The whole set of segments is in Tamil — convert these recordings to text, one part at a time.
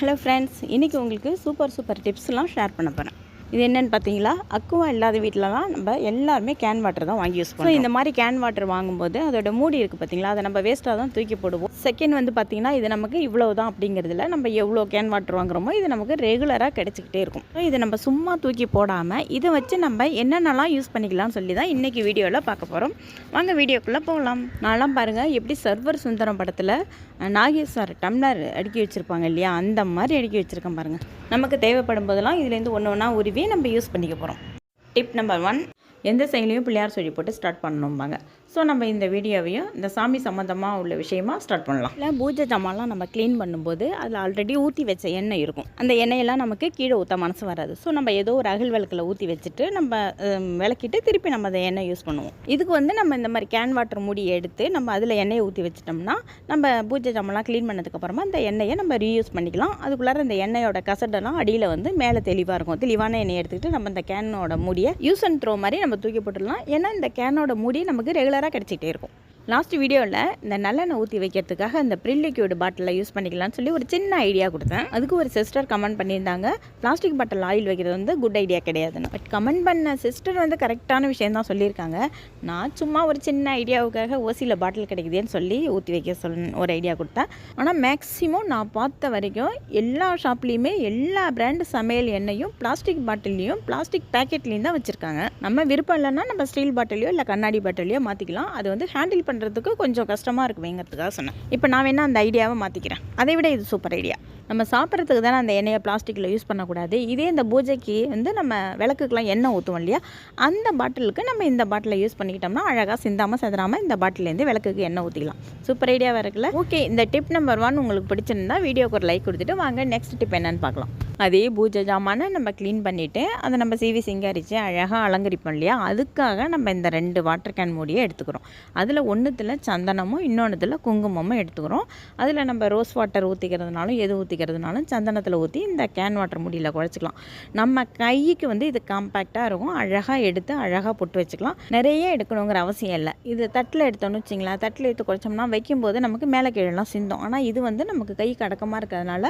ஹலோ ஃப்ரெண்ட்ஸ் இன்றைக்கி உங்களுக்கு சூப்பர் சூப்பர் டிப்ஸ்லாம் ஷேர் பண்ண போகிறேன் இது என்னென்னு பார்த்தீங்களா? அக்குவா இல்லாத வீட்டிலலாம் நம்ம எல்லாருமே கேன் வாட்டர் தான் வாங்கி யூஸ் பண்ணுவோம் இந்த மாதிரி கேன் வாட்டர் வாங்கும்போது அதோட மூடி இருக்குது பார்த்தீங்களா? அதை நம்ம வேஸ்ட்டாக தான் தூக்கி போடுவோம். செகண்ட் வந்து பார்த்தீங்கன்னா இது நமக்கு இவ்வளோ தான் அப்படிங்கிறதுல நம்ம எவ்வளோ கேன் வாட்டர் வாங்குறோமோ இது நமக்கு ரெகுலராக கிடச்சிக்கிட்டே இருக்கும். இதை நம்ம சும்மா தூக்கி போடாமல் இதை வச்சு நம்ம என்னென்னலாம் யூஸ் பண்ணிக்கலாம்னு சொல்லி தான் இன்றைக்கி வீடியோவில் பார்க்க போகிறோம் வாங்க வீடியோக்குள்ளே போகலாம். நான்லாம் பாருங்கள் எப்படி சர்வர் சுந்தரம் படத்தில் நாகேஸ்வர் டம்ளர் அடுக்கி வச்சுருப்பாங்க இல்லையா? அந்த மாதிரி அடுக்கி வச்சுருக்கேன் பாருங்கள் நமக்கு தேவைப்படும் போதெல்லாம் இதுலேருந்து ஒன்று ஒன்றா உருவி நம்ம யூஸ் பண்ணிக்க போகிறோம் டிப் நம்பர் ஒன் எந்த செயலையும் பிள்ளையார் சொல்லி போட்டு ஸ்டார்ட் பண்ணணும்பாங்க. ஸோ நம்ம இந்த வீடியோவையும் இந்த சாமி சம்மந்தமாக உள்ள விஷயமா ஸ்டார்ட் பண்ணலாம். இல்லை பூஜை ஜாமான்லாம் நம்ம க்ளீன் பண்ணும்போது அதில் ஆல்ரெடி ஊற்றி வச்ச எண்ணெய் இருக்கும். அந்த எண்ணெயெல்லாம் நமக்கு கீழே ஊற்ற மனசு வராது. ஸோ நம்ம ஏதோ ஒரு அகல் விளக்கில் ஊற்றி வச்சுட்டு நம்ம விளக்கிட்டு திருப்பி நம்ம அந்த எண்ணெய் யூஸ் பண்ணுவோம். இதுக்கு வந்து நம்ம இந்த மாதிரி கேன் வாட்டர் மூடி எடுத்து நம்ம அதில் எண்ணெயை ஊற்றி வச்சிட்டோம்னா நம்ம பூஜை ஜாமான்லாம் க்ளீன் பண்ணதுக்கப்புறமா அந்த எண்ணெயை நம்ம ரீயூஸ் பண்ணிக்கலாம். அதுக்குள்ளார அந்த எண்ணெயோட கசடெல்லாம் அடியில் வந்து மேலே தெளிவாக இருக்கும். தெளிவான எண்ணெய் எடுத்துக்கிட்டு நம்ம இந்த கேனோட மூடியை யூஸ் அண்ட் த்ரோ மாதிரி நம்ம தூக்கி போட்டுடலாம். ஏன்னா இந்த கேனோட மூடி நமக்கு ரெகுலராக கிடச்சிட்டே இருக்கும். லாஸ்ட் வீடியோவில் இந்த நல்லெண்ணெய் ஊற்றி வைக்கிறதுக்காக இந்த ப்ரில் பாட்டிலை பாட்டிலில் யூஸ் பண்ணிக்கலாம்னு சொல்லி ஒரு சின்ன ஐடியா கொடுத்தேன். அதுக்கு ஒரு சிஸ்டர் கமெண்ட் பண்ணியிருந்தாங்க. பிளாஸ்டிக் பாட்டில் ஆயில் வைக்கிறது வந்து குட் ஐடியா கிடையாதுன்னு. பட் கமெண்ட் பண்ண சிஸ்டர் வந்து கரெக்டான விஷயம் தான் சொல்லியிருக்காங்க. நான் சும்மா ஒரு சின்ன ஐடியாவுக்காக ஓசியில் பாட்டில் கிடைக்குதேன்னு சொல்லி ஊற்றி வைக்க சொல் ஒரு ஐடியா கொடுத்தேன். ஆனால் மேக்ஸிமம் நான் பார்த்த வரைக்கும் எல்லா ஷாப்லேயுமே எல்லா பிராண்டு சமையல் எண்ணெயும் பிளாஸ்டிக் பாட்டிலையும் பிளாஸ்டிக் பேக்கெட்லேயும் தான் வச்சுருக்காங்க. நம்ம விருப்பம் இல்லைன்னா நம்ம ஸ்டீல் பாட்டிலையோ இல்லை கண்ணாடி பாட்டிலையோ மாற்றிக்கலாம் அது வந்து ஹேண்டில் பண்ணுறதுக்கு கொஞ்சம் கஷ்டமாக இருக்குவேங்கிறதுக்காக சொன்னேன். இப்போ நான் வேணால் அந்த ஐடியாவை மாற்றிக்கிறேன் அதை விட இது சூப்பர் ஐடியா நம்ம சாப்பிட்றதுக்கு தானே அந்த எண்ணெயை பிளாஸ்டிக்கில் யூஸ் பண்ணக்கூடாது. இதே இந்த பூஜைக்கு வந்து நம்ம விளக்குக்கெலாம் எண்ணெய் ஊற்றுவோம் இல்லையா? அந்த பாட்டிலுக்கு நம்ம இந்த பாட்டிலை யூஸ் பண்ணிக்கிட்டோம்னா அழகாக சிந்தாமல் செதறாமல் இந்த பாட்டிலேருந்து விளக்குக்கு எண்ணெய் ஊற்றிக்கலாம் சூப்பர் ஐடியாவாக இருக்குல்ல? ஓகே இந்த டிப் நம்பர் ஒன் உங்களுக்கு பிடிச்சிருந்தா வீடியோக்கு ஒரு லைக் கொடுத்துட்டு வாங்க. நெக்ஸ்ட் டிப் என்னன்னு பார்க்கலாம். அதே பூஜை ஜாமானை நம்ம க்ளீன் பண்ணிவிட்டு அதை நம்ம சீவி சிங்காரித்து அழகாக அலங்கரிப்போம் இல்லையா? அதுக்காக நம்ம இந்த ரெண்டு வாட்டர் கேன் மூடியை எடுத்துக்கிறோம். அதில் ஒன்றுத்தில் சந்தனமும் இன்னொன்றுத்தில் குங்குமமும் எடுத்துக்கிறோம். அதில் நம்ம ரோஸ் வாட்டர் ஊற்றிக்கிறதுனாலும் எது ஊற்றிக்கிறதுனாலும் சந்தனத்தில் ஊற்றி இந்த கேன் வாட்டர் மூடியில் குழச்சிக்கலாம். நம்ம கைக்கு வந்து இது காம்பேக்டாக இருக்கும். அழகாக எடுத்து அழகாக பொட்டு வச்சுக்கலாம். நிறைய எடுக்கணுங்கிற அவசியம் இல்லை. இது தட்டில் எடுத்தோன்னு வச்சிங்களா தட்டில் எடுத்து குறைச்சோம்னா வைக்கும்போது நமக்கு மேலே கீழெல்லாம் சிந்தும். ஆனால் இது வந்து நமக்கு கை கடக்கமாக இருக்கிறதுனால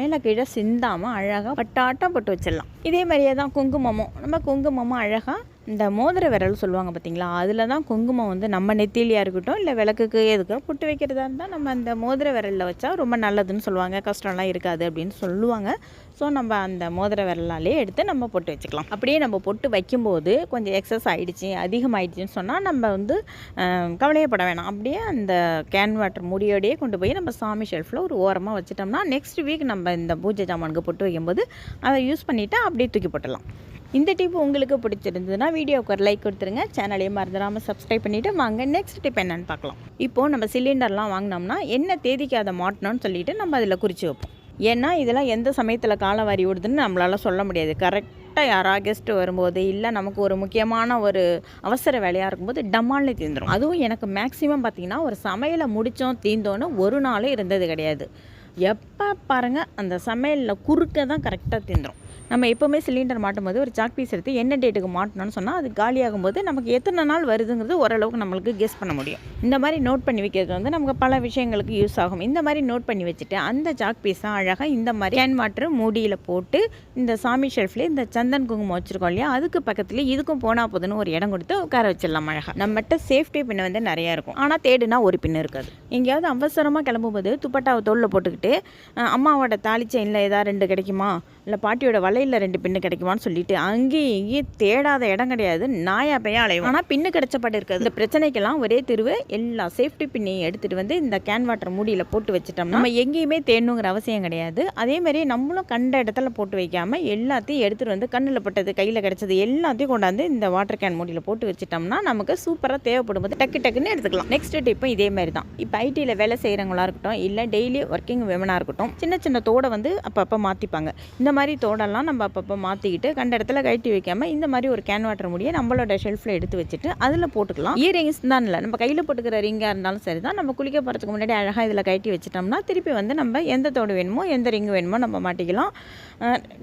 மேலே கீழே சிந்தாமல் அழகாக அழகாக பட்டாட்டம் போட்டு வச்சிடலாம். இதே மாதிரியே தான் குங்குமமும். நம்ம குங்குமமும் அழகாக இந்த மோதிர விரல் சொல்லுவாங்க பார்த்தீங்களா? அதில் தான் குங்குமம் வந்து நம்ம நெத்திலியாக இருக்கட்டும் இல்லை விளக்குக்கு எதுக்கோ புட்டு வைக்கிறதா இருந்தால் நம்ம அந்த மோதிர விரலில் வச்சா ரொம்ப நல்லதுன்னு சொல்லுவாங்க. கஷ்டம்லாம் இருக்காது அப்படின்னு சொல்லுவாங்க. ஸோ நம்ம அந்த மோதிர விரலாலே எடுத்து நம்ம பொட்டு வச்சுக்கலாம். அப்படியே நம்ம பொட்டு வைக்கும்போது கொஞ்சம் எக்ஸஸ் ஆகிடுச்சி அதிகமாகிடுச்சின்னு சொன்னால் நம்ம வந்து கவலையப்பட வேணாம். அப்படியே அந்த கேன் வாட்டர் முடியோடையே கொண்டு போய் நம்ம சாமி ஷெல்ஃபில் ஒரு ஓரமாக வச்சிட்டோம்னா நெக்ஸ்ட் வீக் நம்ம இந்த பூஜை ஜாமானுக்கு பொட்டு வைக்கும்போது அதை யூஸ் பண்ணிவிட்டு அப்படியே தூக்கி போட்டுடலாம். இந்த டிப் உங்களுக்கு பிடிச்சிருந்ததுன்னா வீடியோவுக்கு ஒரு லைக் கொடுத்துருங்க. சேனலையும் மறந்துடாமல் சப்ஸ்கிரைப் பண்ணிவிட்டு வாங்க நெக்ஸ்ட் டிப் என்னன்னு பார்க்கலாம். இப்போது நம்ம சிலிண்டர்லாம் வாங்கினோம்னா என்ன தேதிக்கு அதை மாட்டணும்னு சொல்லிட்டு நம்ம அதில் குறித்து வைப்போம். ஏன்னா இதெல்லாம் எந்த சமயத்தில் காலம் வாரி விடுதுன்னு நம்மளால் சொல்ல முடியாது. கரெக்டாக யாராக கெஸ்ட்டு வரும்போது இல்லை நமக்கு ஒரு முக்கியமான ஒரு அவசர வேலையாக இருக்கும்போது டமால்னு தீந்துடும் அதுவும் எனக்கு மேக்ஸிமம் பார்த்திங்கன்னா ஒரு சமையலை முடித்தோம் தீந்தோன்னு ஒரு நாளே இருந்தது கிடையாது. எப்போ பாருங்கள் அந்த சமையலில் குறுக்க தான் கரெக்டாக தீந்துடும் நம்ம எப்போவுமே சிலிண்டர் மாட்டும் போது ஒரு சாக் பீஸ் எடுத்து என்ன டேட்டுக்கு மாட்டணும்னு சொன்னால் அது காலியாகும் போது நமக்கு எத்தனை நாள் வருதுங்கிறது ஓரளவுக்கு நம்மளுக்கு கெஸ் பண்ண முடியும். இந்த மாதிரி நோட் பண்ணி வைக்கிறது வந்து நமக்கு பல விஷயங்களுக்கு யூஸ் ஆகும். இந்த மாதிரி நோட் பண்ணி வச்சுட்டு அந்த சாக் பீஸை அழகாக இந்த மாதிரி கேன் வாட்டர் மூடியில் போட்டு இந்த சாமி ஷெல்ஃபில் இந்த சந்தன் குங்குமம் வச்சுருக்கோம் இல்லையா அதுக்கு பக்கத்தில் இதுக்கும் போனால் போதுன்னு ஒரு இடம் கொடுத்து உட்கார வச்சிடலாம் அழகாக நம்மகிட்ட சேஃப்டி பின் வந்து நிறையா இருக்கும். ஆனால் தேடுனா ஒரு பின் இருக்காது. எங்கேயாவது அவசரமாக கிளம்பும்போது துப்பட்டாவை தோளில் போட்டுக்கிட்டு அம்மாவோட தாலி செயினில் ஏதாவது ரெண்டு கிடைக்குமா? இல்லை பாட்டியோட வலையில் ரெண்டு பின்னு கிடைக்குமான்னு சொல்லிட்டு அங்கேயும் இங்கேயும் தேடாத இடம் கிடையாது. நாயா பையா அலையும் ஆனால் பின்னு கிடைச்சப்பட்டு இருக்காது இந்த பிரச்சனைக்கெல்லாம் ஒரே திருவு எல்லா சேஃப்டி பின்னையும் எடுத்துகிட்டு வந்து இந்த கேன் வாட்டர் மூடியில் போட்டு வச்சிட்டோம்னா நம்ம எங்கேயுமே தேடணுங்கிற அவசியம் கிடையாது. அதே மாதிரி நம்மளும் கண்ட இடத்துல போட்டு வைக்காமல் எல்லாத்தையும் எடுத்துகிட்டு வந்து கண்ணில் பட்டது கையில் கிடைச்சது எல்லாத்தையும் கொண்டாந்து இந்த வாட்டர் கேன் மூடியில் போட்டு வச்சிட்டோம்னா நமக்கு சூப்பராக தேவைப்படும் போது டக்கு டக்குன்னு எடுத்துக்கலாம். நெக்ஸ்ட் டிப்பும் இதே மாதிரி தான். இப்போ ஐடியில் வேலை செய்கிறவங்களா இருக்கட்டும் இல்லை டெய்லி ஒர்க்கிங் விமனாக இருக்கட்டும் சின்ன சின்ன தோடை வந்து அப்பப்போ மாற்றிப்பாங்க இந்த மாதிரி தோடெல்லாம் நம்ம அப்பப்போ மாற்றிக்கிட்டு கண்ட இடத்துல கட்டி வைக்காமல் இந்த மாதிரி ஒரு கேன் வாட்டர் முடியை நம்மளோட ஷெல்ஃபில் எடுத்து வச்சுட்டு அதில் போட்டுக்கலாம். இயரிங்ஸ் தான் இல்லை. நம்ம கையில் போட்டுக்கிற ரிங்காக இருந்தாலும் சரி தான் நம்ம குளிக்க போகிறதுக்கு முன்னாடி அழகாக இதில் கழட்டி வச்சிட்டோம்னா திருப்பி வந்து நம்ம எந்த தோடு வேணுமோ எந்த ரிங் வேணுமோ நம்ம மாட்டிக்கலாம்.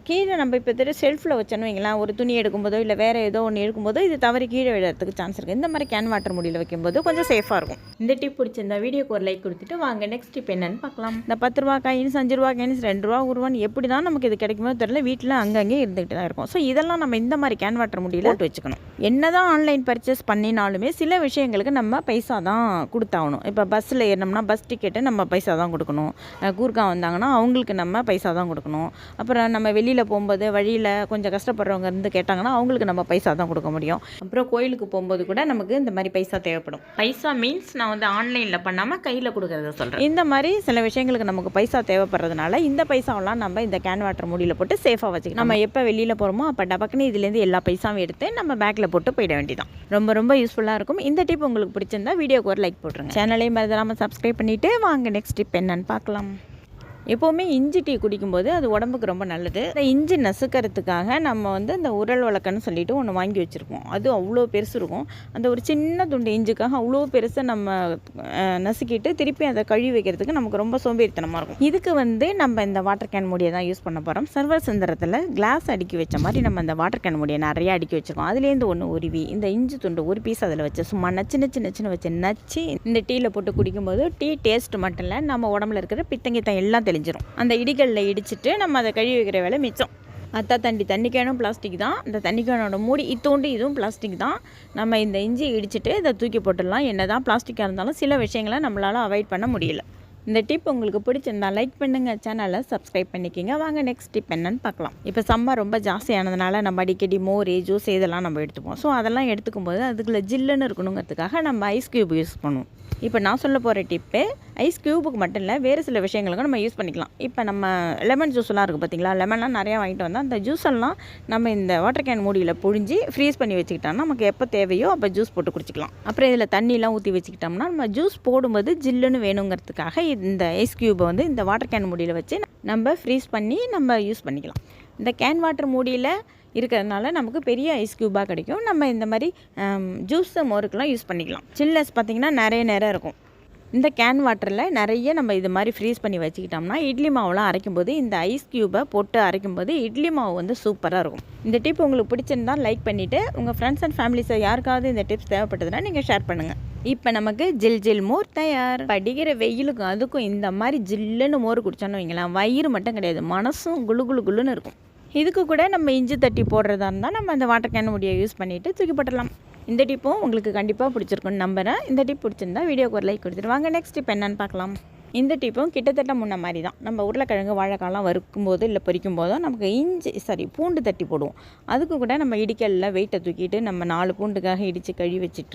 கீழே நம்ம இப்போ திரு ஷெல்ஃபில் வச்சோன்னு வைங்களேன் ஒரு துணி எடுக்கும்போதோ இல்லை வேறு ஏதோ ஒன்று எடுக்கும்போதோ இது தவறி கீழே விழுறதுக்கு சான்ஸ் இருக்குது இந்த மாதிரி கேன் வாட்டர் முடியில் வைக்கும்போது கொஞ்சம் சேஃபாக இருக்கும். இந்த டிப் பிடிச்சிருந்தா வீடியோக்கு ஒரு லைக் கொடுத்துட்டு வாங்க நெக்ஸ்ட் டிப் என்னன்னு பார்க்கலாம். இந்த பத்து ரூபா காயின்ஸ் அஞ்சு ரூபா காயின்ஸ் ரெண்டு ரூபா ஒரு ரூபான்னு எப்படி தான் நமக்கு இது கிடைக்குமோ தெரியல வீட்டில் அங்கங்கே இருந்துகிட்டு தான் இருக்கும். ஸோ இதெல்லாம் நம்ம இந்த மாதிரி கேன் வாட்டர் முடியில் போட்டு வச்சுக்கணும். என்ன தான் ஆன்லைன் பர்ச்சேஸ் பண்ணினாலுமே சில விஷயங்களுக்கு நம்ம பைசா தான் கொடுத்தாகணும். இப்போ பஸ்ஸில் ஏறினோம்னா பஸ் டிக்கெட்டு நம்ம பைசா தான் கொடுக்கணும். அஹ் கூர்க்கா வந்தாங்கன்னா அவங்களுக்கு நம்ம பைசா தான் கொடுக்கணும். அப்புறம் நம்ம வெளியில் போகும்போது வழியில் கொஞ்சம் கஷ்டப்படுறவங்க இருந்து கேட்டாங்கன்னா அவங்களுக்கு நம்ம பைசா தான் கொடுக்க முடியும். அப்புறம் கோயிலுக்கு போகும்போது கூட நமக்கு இந்த மாதிரி பைசா தேவைப்படும். பைசா மீன்ஸ் நான் வந்து ஆன்லைனில் பண்ணாமல் கையில் கொடுக்கறத சொல்கிறேன் இந்த மாதிரி சில விஷயங்களுக்கு நமக்கு பைசா தேவைப்படுறதுனால இந்த பைசாவெல்லாம் நம்ம இந்த கேன் வாட்டர் மூடியில் போட்டு சேஃபாக வச்சுக்கணும். நம்ம எப்போ வெளியில் போகிறோமோ அப்போ டபக்குன்னு இதுலேருந்து எல்லா பைசாவும் எடுத்து நம்ம பேக்கில் போட்டு போயிட வேண்டியதான் ரொம்ப ரொம்ப யூஸ்ஃபுல்லாக இருக்கும். இந்த டிப் உங்களுக்கு பிடிச்சிருந்தா வீடியோக்கு ஒரு லைக் போட்டுருங்க. சேனலையும் மறந்துடாமல் சப்ஸ்கிரைப் பண்ணிவிட்டு வாங்க நெக்ஸ்ட் டிப் என்னன்னு பார்க்கலாம். எப்போவுமே இஞ்சி டீ குடிக்கும்போது அது உடம்புக்கு ரொம்ப நல்லது. இந்த இஞ்சி நசுக்கிறதுக்காக நம்ம வந்து இந்த உரல் வழக்கன்னு சொல்லிட்டு ஒன்று வாங்கி வச்சுருப்போம். அது அவ்வளோ பெருசு இருக்கும். அந்த ஒரு சின்ன துண்டு இஞ்சிக்காக அவ்வளோ பெருசாக நம்ம நசுக்கிட்டு திருப்பி அதை கழுவி வைக்கிறதுக்கு நமக்கு ரொம்ப சோம்பேறித்தனமாக இருக்கும். இதுக்கு வந்து நம்ம இந்த வாட்டர் கேன் மூடியை தான் யூஸ் பண்ண போகிறோம் சர்வர் சந்திரத்தில் கிளாஸ் அடுக்கி வச்ச மாதிரி நம்ம இந்த வாட்டர் கேன் மூடியை நிறையா அடுக்கி வச்சுருக்கோம். அதுலேருந்து ஒன்று உருவி இந்த இஞ்சி துண்டு ஒரு பீஸ் அதில் வச்சு சும்மா நச்சு நச்சு நச்சுன்னு வச்சு நச்சு இந்த டீயில் போட்டு குடிக்கும்போது டீ டேஸ்ட் மட்டும் இல்லை நம்ம உடம்புல இருக்கிற பித்தங்கித்தம் எல்லாம் தெளிஞ்சிரும் அந்த இடிகளில் இடிச்சிட்டு நம்ம அதை கழுவி வைக்கிற வேலை மிச்சம். அத்தா தண்டி தண்ணி கேனும் பிளாஸ்டிக் தான். இந்த தண்ணி கேனோட மூடி இத்தோண்டு இதுவும் பிளாஸ்டிக் தான். நம்ம இந்த இஞ்சி இடிச்சிட்டு இதை தூக்கி போட்டுடலாம். என்ன தான் பிளாஸ்டிக்காக இருந்தாலும் சில விஷயங்களை நம்மளால் அவாய்ட் பண்ண முடியல. இந்த டிப் உங்களுக்கு பிடிச்சிருந்தா லைக் பண்ணுங்கள் சேனலை சப்ஸ்கிரைப் பண்ணிக்கிங்க. வாங்க நெக்ஸ்ட் டிப் என்னன்னு பார்க்கலாம். இப்போ சம்மர் ரொம்ப ஜாஸ்தியானதுனால நம்ம அடிக்கடி மோர் ஜூஸ் இதெல்லாம் நம்ம எடுத்துப்போம். ஸோ அதெல்லாம் எடுத்துக்கும் போது அதுக்குள்ளே ஜில்லுன்னு இருக்கணுங்கிறதுக்காக நம்ம ஐஸ் க்யூப் யூஸ் பண்ணுவோம். இப்போ நான் சொல்ல போகிற டிப்பு ஐஸ் க்யூபுக்கு மட்டும் இல்லை வேறு சில விஷயங்களுக்கும் நம்ம யூஸ் பண்ணிக்கலாம். இப்போ நம்ம லெமன் ஜூஸ்லாம் இருக்குது பார்த்தீங்களா லெமன்லாம் நிறையா வாங்கிட்டு வந்தால் அந்த ஜூஸெல்லாம் நம்ம இந்த வாட்டர் கேன் மூடியில் புழிஞ்சு ஃப்ரீஸ் பண்ணி வச்சுக்கிட்டோம்னா நமக்கு எப்போ தேவையோ அப்போ ஜூஸ் போட்டு குடிச்சிக்கலாம். அப்புறம் இதில் தண்ணிலாம் ஊற்றி வச்சுக்கிட்டோம்னா நம்ம ஜூஸ் போடும்போது ஜில்லுன்னு வேணுங்கிறதுக்காக இந்த ஐஸ் க்யூபை வந்து இந்த வாட்டர் கேன் மூடியில் வச்சு நம்ம ஃப்ரீஸ் பண்ணி நம்ம யூஸ் பண்ணிக்கலாம். இந்த கேன் வாட்டர் மூடியில் இருக்கிறதுனால நமக்கு பெரிய ஐஸ் க்யூபாக கிடைக்கும். நம்ம இந்த மாதிரி ஜூஸ் மோருக்கெலாம் யூஸ் பண்ணிக்கலாம். சில்லஸ் பார்த்திங்கன்னா நிறைய நேரம் இருக்கும். இந்த கேன் வாட்டரில் நிறைய நம்ம இது மாதிரி ஃப்ரீஸ் பண்ணி வச்சுக்கிட்டோம்னா இட்லி மாவுலாம் அரைக்கும்போது இந்த ஐஸ் க்யூபை போட்டு அரைக்கும்போது இட்லி மாவு வந்து சூப்பராக இருக்கும். இந்த டிப் உங்களுக்கு பிடிச்சிருந்தா லைக் பண்ணிவிட்டு உங்கள் ஃப்ரெண்ட்ஸ் அண்ட் ஃபேமிலிஸை யாருக்காவது இந்த டிப்ஸ் தேவைப்பட்டதுன்னா நீங்கள் ஷேர் பண்ணுங்கள் இப்போ நமக்கு ஜில் ஜில் மோர் தயார். படிக்கிற வெயிலுக்கும் அதுக்கும் இந்த மாதிரி ஜில்லுன்னு மோர் குடிச்சோன்னு வைங்களேன் வயிறு மட்டும் கிடையாது மனசும் குளு குளு குளுன்னு இருக்கும். இதுக்கு கூட நம்ம இஞ்சி தட்டி போடுறதா இருந்தால் நம்ம அந்த வாட்டர் கேன் முடியை யூஸ் பண்ணிவிட்டு தூக்கி போட்டுடலாம். இந்த டிப்பும் உங்களுக்கு கண்டிப்பாக பிடிச்சிருக்குன்னு நம்புகிறேன் இந்த டிப் பிடிச்சிருந்தா வீடியோக்கு ஒரு லைக் கொடுத்துருவாங்க நெக்ஸ்ட் டிப் என்னன்னு பார்க்கலாம். இந்த டிப்பும் கிட்டத்தட்ட முன்ன மாதிரி தான். நம்ம உருளைக்கிழங்கு வாழைக்காலாம் வறுக்கும் போது இல்லை பொரிக்கும் போதோ நமக்கு இஞ்சி சாரி பூண்டு தட்டி போடுவோம். அதுக்கு கூட நம்ம இடிக்கல்ல வெயிட்டை தூக்கிட்டு நம்ம நாலு பூண்டுக்காக இடித்து கழுவி வச்சிட்டு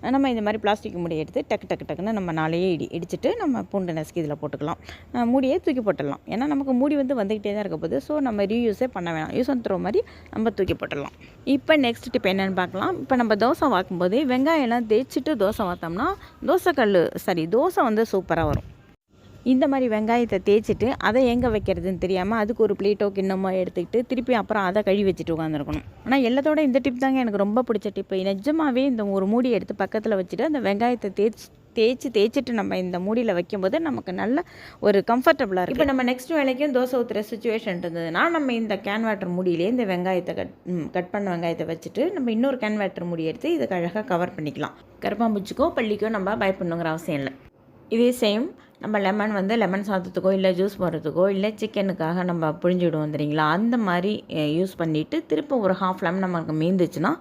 நம்ம இந்த மாதிரி பிளாஸ்டிக் மூடியை எடுத்து டக்கு டக்கு டக்குன்னு நம்ம நாளையே இடி இடிச்சிட்டு நம்ம பூண்டு நசுக்கி இதில் போட்டுக்கலாம். அஹ் மூடியை தூக்கி போட்டுடலாம். ஏன்னா நமக்கு மூடி வந்து வந்துக்கிட்டே தான் இருக்க போகுது. ஸோ நம்ம ரீயூஸே பண்ண வேணாம். யூஸ் அண்ட் த்ரோ மாதிரி நம்ம தூக்கி போட்டுடலாம். இப்போ நெக்ஸ்ட் டிப் என்னென்னு பார்க்கலாம். இப்போ நம்ம தோசை வாக்கும்போது வெங்காயம்லாம் தேய்ச்சிட்டு தோசை வார்த்தோம்னா தோசைக்கல் சாரி தோசை வந்து சூப்பராக வரும். இந்த மாதிரி வெங்காயத்தை தேய்ச்சிட்டு அதை எங்கே வைக்கிறதுன்னு தெரியாமல் அதுக்கு ஒரு பிளேட்டோ கிண்ணமோ எடுத்துக்கிட்டு திருப்பி அப்புறம் அதை கழுவி வச்சுட்டு உட்காந்துருக்கணும் ஆனால் எல்லாத்தோட இந்த டிப் தாங்க எனக்கு ரொம்ப பிடிச்ச டிப்பு நிஜமாவே இந்த ஒரு மூடி எடுத்து பக்கத்தில் வச்சுட்டு அந்த வெங்காயத்தை தேய்ச்சி தேய்ச்சி தேய்ச்சிட்டு நம்ம இந்த மூடியில் வைக்கும்போது நமக்கு நல்ல ஒரு கம்ஃபர்டபுளாக இருக்கும் இப்போ நம்ம நெக்ஸ்ட் வேலைக்கும் தோசை ஊற்றுற சுச்சுவேஷன் இருந்ததுன்னா நம்ம இந்த கேன் வாட்டர் மூடியிலே இந்த வெங்காயத்தை கட் கட் பண்ண வெங்காயத்தை வச்சுட்டு நம்ம இன்னொரு கேன் வாட்டர் மூடி எடுத்து இதுக்கு அழகாக கவர் பண்ணிக்கலாம். கருப்பாம்பூச்சிக்கோ பள்ளிக்கோ நம்ம பயப்படணுங்கிற அவசியம் இல்லை. இதே சேம் நம்ம லெமன் வந்து லெமன் சாதத்துக்கோ இல்லை ஜூஸ் போடுறதுக்கோ இல்லை சிக்கனுக்காக நம்ம புழிஞ்சிடுவோம் தெரியுங்களா? அந்த மாதிரி யூஸ் பண்ணிவிட்டு திரும்ப ஒரு ஹாஃப் லெமன் நமக்கு மீந்துச்சுன்னா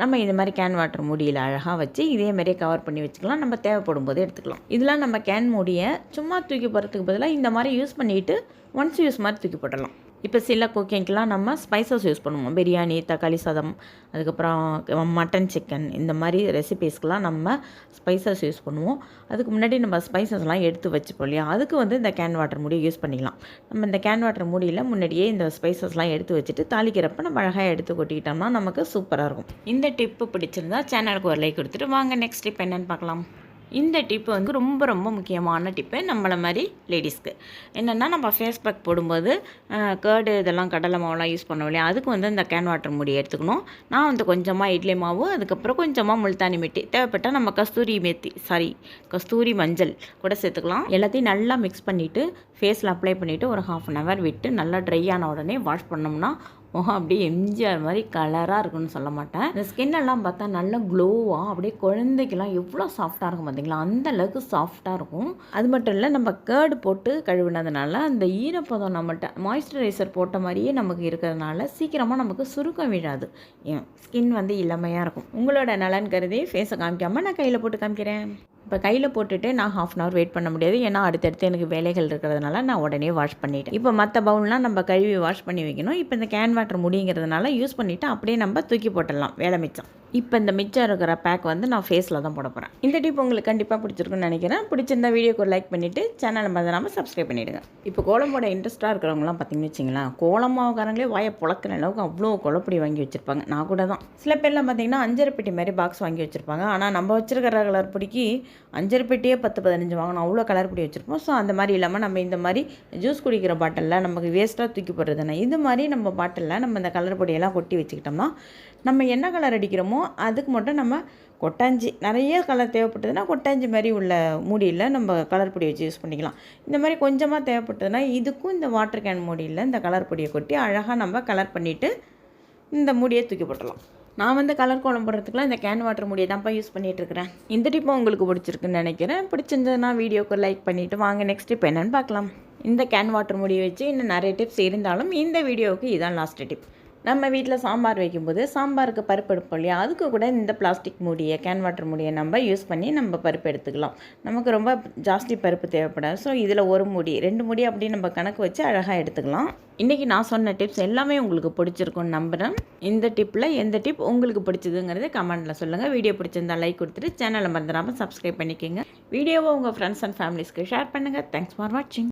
நம்ம இது மாதிரி கேன் வாட்டர் மூடியில் அழகாக வச்சு இதே மாதிரியே கவர் பண்ணி வச்சுக்கலாம். நம்ம தேவைப்படும் போது எடுத்துக்கலாம். இதெல்லாம் நம்ம கேன் மூடியை சும்மா தூக்கி போகிறதுக்கு பதிலாக இந்த மாதிரி யூஸ் பண்ணிவிட்டு ஒன்ஸ் யூஸ் மாதிரி தூக்கி போடலாம் இப்போ சில குக்கிங்க்கெலாம் நம்ம ஸ்பைசஸ் யூஸ் பண்ணுவோம். பிரியாணி தக்காளி சாதம் அதுக்கப்புறம் மட்டன் சிக்கன் இந்த மாதிரி ரெசிபீஸ்க்கெலாம் நம்ம ஸ்பைசஸ் யூஸ் பண்ணுவோம். அதுக்கு முன்னாடி நம்ம ஸ்பைசஸ்லாம் எடுத்து வச்சுப்போம் இல்லையா? அதுக்கு வந்து இந்த கேன் வாட்டர் மூடியை யூஸ் பண்ணிக்கலாம். நம்ம இந்த கேன் வாட்டர் மூடியில் முன்னாடியே இந்த ஸ்பைசஸ்லாம் எடுத்து வச்சுட்டு தாளிக்கிறப்ப நம்ம அழகாக எடுத்து கொட்டிக்கிட்டோம்னா நமக்கு சூப்பராக இருக்கும். இந்த டிப்பு பிடிச்சிருந்தா சேனலுக்கு ஒரு லைக் கொடுத்துட்டு வாங்க. நெக்ஸ்ட் டிப் என்னன்னு பார்க்கலாம். இந்த டிப்பு வந்து ரொம்ப ரொம்ப முக்கியமான டிப்பு நம்மளை மாதிரி லேடிஸ்க்கு என்னென்னா நம்ம ஃபேஸ் பேக் போடும்போது கேர்டு இதெல்லாம் கடலை மாவுலாம் யூஸ் பண்ணோம் இல்லையா? அதுக்கு வந்து இந்த கேன் வாட்டர் முடி எடுத்துக்கணும். நான் வந்து கொஞ்சமாக இட்லி மாவு அதுக்கப்புறம் கொஞ்சமாக முல்தானி மெட்டி. தேவைப்பட்டால் நம்ம கஸ்தூரி மெத்தி சாரி கஸ்தூரி மஞ்சள் கூட சேர்த்துக்கலாம். எல்லாத்தையும் நல்லா மிக்ஸ் பண்ணிவிட்டு ஃபேஸில் அப்ளை பண்ணிவிட்டு ஒரு ஹாஃப் அன் ஹவர் விட்டு நல்லா ட்ரை ஆன உடனே வாஷ் பண்ணோம்னா முகம் அப்படியே எம்ஜிஆர் மாதிரி கலராக இருக்குன்னு சொல்ல மாட்டேன். இந்த ஸ்கின்னெல்லாம் பார்த்தா நல்லா க்ளோவாக அப்படியே குழந்தைக்கெல்லாம் எவ்வளோ சாஃப்டாக இருக்கும் பார்த்தீங்களா? அந்த அளவுக்கு சாஃப்டாக இருக்கும். அது மட்டும் இல்லை நம்ம கேர்டு போட்டு கழுவினதுனால அந்த ஈரப்பதம் நம்மகிட்ட மாய்ஸ்சரைசர் போட்ட மாதிரியே நமக்கு இருக்கிறதுனால சீக்கிரமாக நமக்கு சுருக்கம் விழாது. ஏன் ஸ்கின் வந்து இளமையாக இருக்கும். உங்களோட நலன் கருதி ஃபேஸை காமிக்காமல் நான் கையில் போட்டு காமிக்கிறேன். இப்போ கையில் போட்டுட்டு நான் ஹாஃப் அன் ஹவர் வெயிட் பண்ண முடியாது. ஏன்னா அடுத்தடுத்து எனக்கு வேலைகள் இருக்கிறதுனால நான் உடனே வாஷ் பண்ணிவிட்டேன் இப்போ மற்ற பவுல்லாம் நம்ம கழுவி வாஷ் பண்ணி வைக்கணும். இப்போ இந்த கேன் வாட்டர் முடிங்கிறதுனால யூஸ் பண்ணிவிட்டு அப்படியே நம்ம தூக்கி போட்டுடலாம். வேலை மிச்சம். இப்போ இந்த மிச்சம் இருக்கிற பேக் வந்து நான் ஃபேஸில் தான் போட போகிறேன் இந்த டிப் உங்களுக்கு கண்டிப்பாக பிடிச்சிருக்குன்னு நினைக்கிறேன். பிடிச்சிருந்தா வீடியோக்கு ஒரு லைக் பண்ணிவிட்டு சேனலை மறந்துடாமல் சப்ஸ்கிரைப் பண்ணிவிடுங்க இப்போ கோலம் போட இன்ட்ரெஸ்ட்டாக இருக்கிறவங்களாம் பார்த்தீங்கன்னு வச்சிங்களேன் கோலமாவுக்காரங்களே வாயை புழக்கிற அளவுக்கு அவ்வளோ குழப்படி வாங்கி வச்சுருப்பாங்க. நான் கூட தான். சில பேர்லாம் பார்த்தீங்கன்னா அஞ்சரை பெட்டி மாதிரி பாக்ஸ் வாங்கி வச்சுருப்பாங்க. ஆனால் நம்ம வச்சிருக்கிற கலர் பிடிக்கி அஞ்சரை பெட்டியே பத்து பதினஞ்சு வாங்கணும் அவ்வளோ கலர் பொடி வச்சுருப்போம். ஸோ அந்த மாதிரி இல்லாமல் நம்ம இந்த மாதிரி ஜூஸ் குடிக்கிற பாட்டிலில் நமக்கு வேஸ்ட்டாக தூக்கி போடுறதுன்னா இது மாதிரி நம்ம பாட்டிலில் நம்ம இந்த கலர் பொடியெல்லாம் கொட்டி வச்சுக்கிட்டோம்னா நம்ம என்ன கலர் அடிக்கிறோமோ அதுக்கு மட்டும் நம்ம கொட்டாஞ்சி நிறைய கலர் தேவைப்பட்டதுன்னா கொட்டாஞ்சி மாதிரி உள்ள மூடியில் நம்ம கலர் பொடி வச்சு யூஸ் பண்ணிக்கலாம். இந்த மாதிரி கொஞ்சமாக தேவைப்பட்டதுன்னா இதுக்கும் இந்த வாட்டர் கேன் மூடியில் இந்த கலர் பொடியை கொட்டி அழகாக நம்ம கலர் பண்ணிவிட்டு இந்த மூடியை தூக்கி போட்டுடலாம். நான் வந்து கலர் கோலம் போடுறதுக்குலாம் இந்த கேன் வாட்டர் மூடியை தான்ப்பா யூஸ் பண்ணிகிட்டு இருக்கிறேன். இந்த டிப்பும் உங்களுக்கு பிடிச்சிருக்குன்னு நினைக்கிறேன். பிடிச்சிருந்ததுன்னா வீடியோக்கு லைக் பண்ணிவிட்டு வாங்க நெக்ஸ்ட் டிப் என்னென்னு பார்க்கலாம். இந்த கேன் வாட்டர் மூடியை வச்சு இன்னும் நிறைய டிப்ஸ் இருந்தாலும் இந்த வீடியோவுக்கு இதான் லாஸ்ட் டிப் நம்ம வீட்டில் சாம்பார் வைக்கும்போது சாம்பாருக்கு பருப்பு எடுப்போம் இல்லையா? அதுக்கு கூட இந்த பிளாஸ்டிக் மூடியை கேன் வாட்டர் மூடியை நம்ம யூஸ் பண்ணி நம்ம பருப்பு எடுத்துக்கலாம். நமக்கு ரொம்ப ஜாஸ்தி பருப்பு தேவைப்படாது. ஸோ இதில் ஒரு மூடி ரெண்டு மூடி அப்படி நம்ம கணக்கு வச்சு அழகாக எடுத்துக்கலாம். இன்றைக்கி நான் சொன்ன டிப்ஸ் எல்லாமே உங்களுக்கு பிடிச்சிருக்கும்னு நம்புகிறேன் இந்த டிப்பில் எந்த டிப் உங்களுக்கு பிடிச்சதுங்கிறது கமெண்ட்டில் சொல்லுங்கள் வீடியோ பிடிச்சிருந்தா லைக் கொடுத்துட்டு சேனலை மறந்துடாமல் சப்ஸ்கிரைப் பண்ணிக்கோங்க. வீடியோவை உங்கள் ஃப்ரெண்ட்ஸ் அண்ட் ஃபேமிலிஸ்க்கு ஷேர் பண்ணுங்கள் தேங்க்ஸ் ஃபார் வாட்சிங்